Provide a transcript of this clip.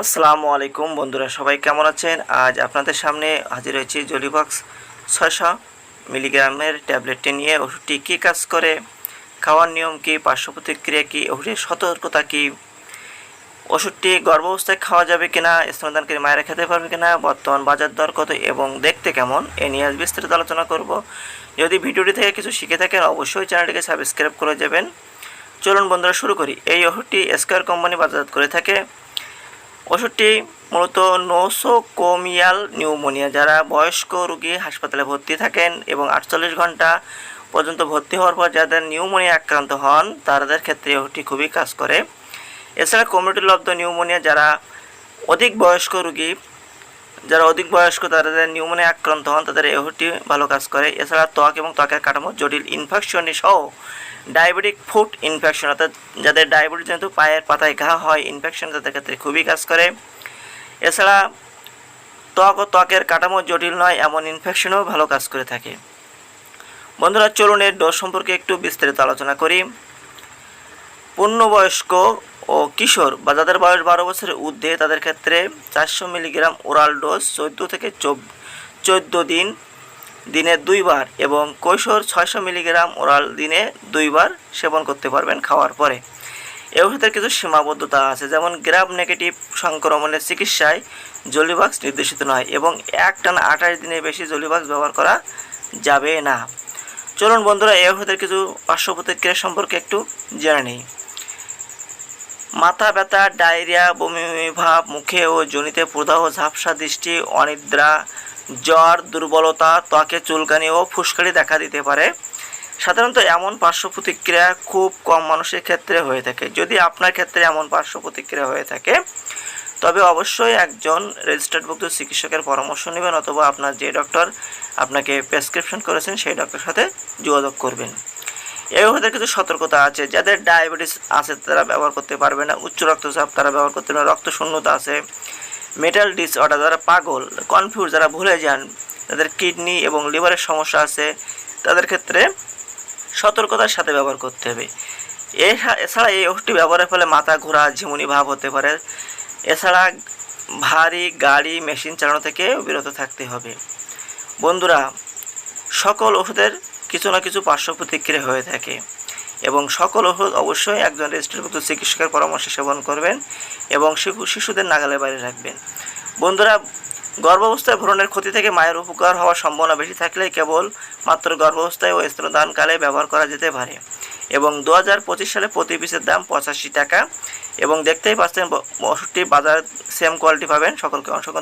আসসালামু আলাইকুম বন্ধুরা, সবাই কেমন আছেন? আজ আপনাদের সামনে হাজির হয়েছি জলিবক্স ছয়শো মিলিগ্রামের ট্যাবলেটটি নিয়ে। ওষুধটি কী কাজ করে? খাওয়ার নিয়ম কী? পার্শ্ব প্রতিক্রিয়া কী? ওষুধের সতর্কতা কী? ওষুধটি গর্ভাবস্থায় খাওয়া যাবে কিনা? স্তনদানকারী মায়েরা খেতে পারবে কিনা? বর্তমান বাজার দর কত এবং দেখতে কেমন? এ নিয়ে আজ বিস্তারিত আলোচনা করব। যদি ভিডিওটি থেকে কিছু শিখে থাকেন, অবশ্যই চ্যানেলটিকে সাবস্ক্রাইব করে যাবেন। চলুন বন্ধুরা, শুরু করি। এই ওষুধটি স্কোয়ার কোম্পানি বাজারজাত করে থাকে। ওষুধটি মূলত নোসোকোমিয়াল নিউমোনিয়া, যারা বয়স্ক রোগী হাসপাতালে ভর্তি থাকেন এবং আটচল্লিশ ঘণ্টা পর্যন্ত ভর্তি হওয়ার পর যাদের নিউমোনিয়া আক্রান্ত হন, তাদের ক্ষেত্রে ওষুধটি খুবই কাজ করে। এছাড়া কমিউনিটি লব্ধ নিউমোনিয়া যারা অধিক বয়স্ক রোগী যারা অধিক বয়স্ক, তাদের নিউমোনিয়া আক্রান্ত হন, তাদের ওষুধটি ভালো কাজ করে। এছাড়া ত্বক এবং ত্বকের কাঠামো জটিল। ইনফেকশন সহ ডায়াবেটিক ফুড ইনফেকশন, অর্থাৎ যাদের ডায়াবেটিস যেহেতু পায়ের পাতায় ঘা হয়, ইনফেকশন তাদের ক্ষেত্রে খুবই কাজ করে। এছাড়া ত্বক ও ত্বকের কাঠামো জটিল নয়, এমন ইনফেকশনও ভালো কাজ করে থাকে। বন্ধুরা, চলুন এর ডোজ সম্পর্কে একটু বিস্তারিত আলোচনা করি। পূর্ণবয়স্ক ও কিশোর বা যাদের বয়স বারো বছরের ঊর্ধ্বে, তাদের ক্ষেত্রে চারশো মিলিগ্রাম ওরাল ডোজ চোদ্দ থেকে চোদ্দ দিন, দিনে দুইবার এবং কৈশোর ছয়শো মিলিগ্রাম ওরাল দিনে দুইবার সেবন করতে পারবেন খাওয়ার পরে। এই ওষুধের কিছু সীমাবদ্ধতা আছে, যেমন গ্রাম নেগেটিভ সংক্রমণের চিকিৎসায় জলিবাক্স নির্দেশিত নয় এবং এক টানা আঠাশ দিনের বেশি জলিবাক্স ব্যবহার করা যাবে না। চলুন বন্ধুরা, এ ওষুধের কিছু পার্শ্ব প্রতিক্রিয়া সম্পর্কে একটু জেনে নিই। মাথা ব্যথা, ডায়রিয়া, বমি বমি, ভাব, মুখে ও জনিতে প্রদাহ, ঝাপসা দৃষ্টি, অনিদ্রা, জ্বর, দুর্বলতা, ত্বকে চুলকানি ও ফুসকারি দেখা দিতে পারে। সাধারণত এমন পার্শ্ব প্রতিক্রিয়া খুব কম মানুষের ক্ষেত্রে হয়ে থাকে। যদি আপনার ক্ষেত্রে এমন পার্শ্ব প্রতিক্রিয়া হয়ে থাকে, তবে অবশ্যই একজন রেজিস্টার্ডভুক্ত চিকিৎসকের পরামর্শ নেবেন অথবা আপনার যে ডক্টর আপনাকে প্রেসক্রিপশন করেছেন, সেই ডক্টরের সাথে যোগাযোগ করবেন। এই ওষুধের কিছু সতর্কতা আছে। যাদের ডায়াবেটিস আছে তারা ব্যবহার করতে পারবে না। উচ্চ রক্তচাপ তারা ব্যবহার করতে পারবে রক্ত শূন্যতা আছে। মেটাল ডিসঅর্ডার যারা পাগল কনফিউজ যারা ভুলে যান, তাদের কিডনি এবং লিভারের সমস্যা আছে, তাদের ক্ষেত্রে সতর্কতার সাথে ব্যবহার করতে হবে। এছাড়া এই ওষুধটি ব্যবহারের ফলে মাথা ঘোরা, ঝিমুনি ভাব হতে পারে। এছাড়া ভারী গাড়ি, মেশিন চালানো থেকে বিরত থাকতে হবে। বন্ধুরা, সকল ওষুধের কিছু না কিছু পার্শ্ব প্রতিক্রিয়া হয়ে থাকে। এবং সকল ওষুধ অবশ্যই একজন রেজিস্টারভুক্ত চিকিৎসকের পরামর্শ সেবন করবেন এবং শিশু শিশুদের নাগালের বাইরে রাখবেন। বন্ধুরা, গর্ভাবস্থায় ভ্রণের ক্ষতি থেকে মায়ের উপকার হওয়ার সম্ভাবনা বেশি থাকলে কেবল মাত্র গর্ভাবস্থায় ও স্তনদানকালে ব্যবহার করা যেতে পারে। এবং দু হাজার পঁচিশ সালে প্রতি পিসের দাম পঁচাশি টাকা। এবং দেখতেই পাচ্ছেন ওষুধটি বাজার সেম কোয়ালিটি পাবেন। সকলকে অংশগ্রহণ